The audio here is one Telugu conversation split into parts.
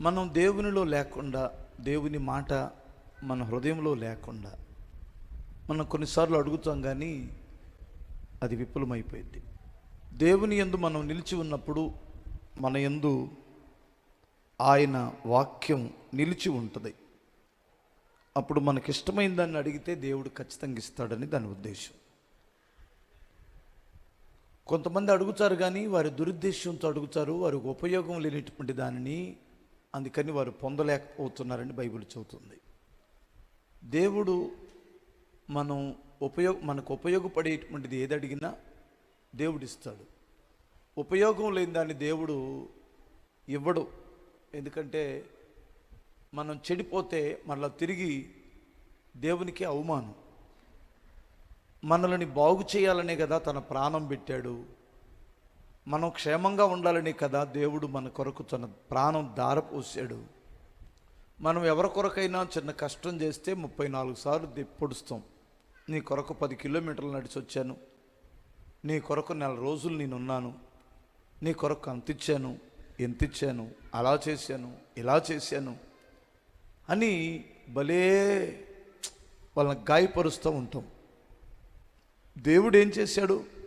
మనం దేవునిలో లేకుండా దేవుని మాట మన హృదయంలో లేకుండా మనం కొన్నిసార్లు అడుగుతాం కానీ అది విఫలమైపోయింది. దేవుని యందు మనం నిలిచి ఉన్నప్పుడు మన యందు ఆయన వాక్యం నిలిచి ఉంటుంది. అప్పుడు మనకిష్టమైన దాన్ని అడిగితే దేవుడు ఖచ్చితంగా ఇస్తాడని దాని ఉద్దేశం. కొంతమంది అడుగుతారు కానీ వారి దురుద్దేశంతో అడుగుతారు వారికి ఉపయోగం లేనటువంటి దానిని అందుకని వారు పొందలేకపోతున్నారని బైబిల్ చెబుతుంది. దేవుడు మనం ఉపయోగ మనకు ఉపయోగపడేటువంటిది ఏది అడిగినా దేవుడిస్తాడు ఉపయోగం లేని దాన్ని దేవుడు ఇవ్వడు. ఎందుకంటే మనం చెడిపోతే మళ్ళీ తిరిగి దేవునికి అవమానం. మనల్ని బాగు చేయాలనే కదా తన ప్రాణం పెట్టాడు. మనం క్షేమంగా ఉండాలని కదా దేవుడు మన కొరకు తన ప్రాణం దారపోసాడు మనం ఎవరి కొరకైనా చిన్న కష్టం చేస్తే ముప్పై నాలుగు సార్లు దిప్పొడుస్తాం నీ కొరకు పది కిలోమీటర్లు నడిచి వచ్చాను. నీ కొరకు నెల రోజులు నేనున్నాను నీ కొరకు అంత ఇచ్చాను ఎంత ఇచ్చాను అలా చేశాను ఇలా చేశాను అని భలే వాళ్ళని గాయపరుస్తూ ఉంటాం. దేవుడు ఏం చేశాడు?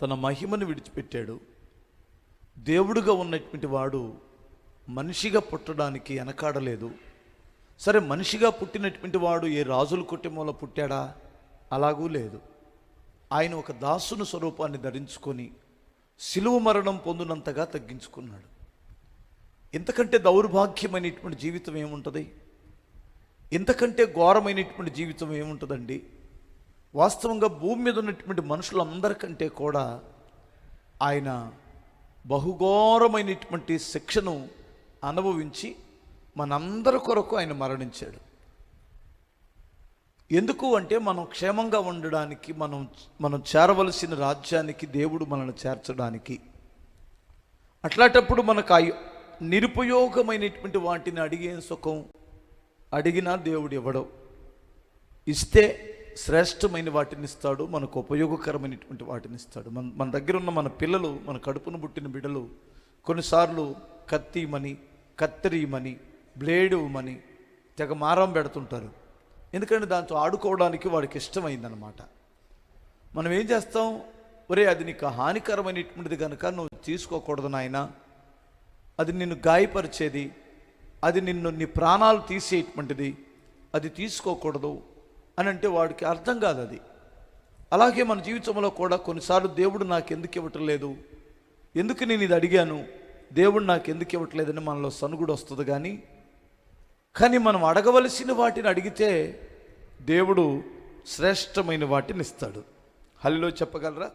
తన మహిమను విడిచిపెట్టాడు. దేవుడుగా ఉన్నటువంటి వాడు మనిషిగా పుట్టడానికి వెనకాడలేదు సరే మనిషిగా పుట్టినటువంటి వాడు ఏ రాజుల కుటుంబంలో పుట్టాడా? అలాగూ లేదు. ఆయన ఒక దాసుని స్వరూపాన్ని ధరించుకొని సిలువ మరణం పొందినంతగా తగ్గించుకున్నాడు. ఇంతకంటే దౌర్భాగ్యమైనటువంటి జీవితం ఏముంటుంది? ఇంతకంటే ఘోరమైనటువంటి జీవితం ఏముంటుందండి? వాస్తవంగా భూమి మీద ఉన్నటువంటి మనుషులందరికంటే కూడా ఆయన బహుఘోరమైనటువంటి శిక్షను అనుభవించి మనందరి కొరకు ఆయన మరణించాడు. ఎందుకు అంటే మనం క్షేమంగా ఉండడానికి మనం మనం చేరవలసిన రాజ్యానికి దేవుడు మనల్ని చేర్చడానికి. అట్లాంటప్పుడు మనకు ఆ నిరుపయోగమైనటువంటి వాటిని అడిగే సుఖం అడిగినా దేవుడు ఇవ్వడం ఇస్తే శ్రేష్టమైన వాటిని ఇస్తాడు మనకు ఉపయోగకరమైనటువంటి వాటిని ఇస్తాడు. మన మన దగ్గర ఉన్న మన పిల్లలు మన కడుపును పుట్టిన బిడ్డలు కొన్నిసార్లు కత్తిమని కత్తిరీమని బ్లేడు మని తెగ మారం పెడుతుంటారు. ఎందుకంటే దాంతో ఆడుకోవడానికి వాడికి ఇష్టమైందనమాట మనం ఏం చేస్తాం? ఒరే అది నీకు హానికరమైనటువంటిది కనుక నువ్వు తీసుకోకూడదు నాయన. అది నిన్ను గాయపరిచేది అది నిన్ను నీ ప్రాణాలు తీసేటువంటిది అది తీసుకోకూడదు. అని అంటే వాడికి అర్థం కాదు అది అలాగే మన జీవితంలో కూడా కొన్నిసార్లు దేవుడు నాకు ఎందుకు ఇవ్వటం లేదు ఎందుకు నేను ఇది అడిగాను? దేవుడు నాకు ఎందుకు ఇవ్వట్లేదని మనలో సనుగుడు వస్తుంది కానీ కానీ మనం అడగవలసిన వాటిని అడిగితే దేవుడు శ్రేష్టమైన వాటిని ఇస్తాడు. హలిలో చెప్పగలరా?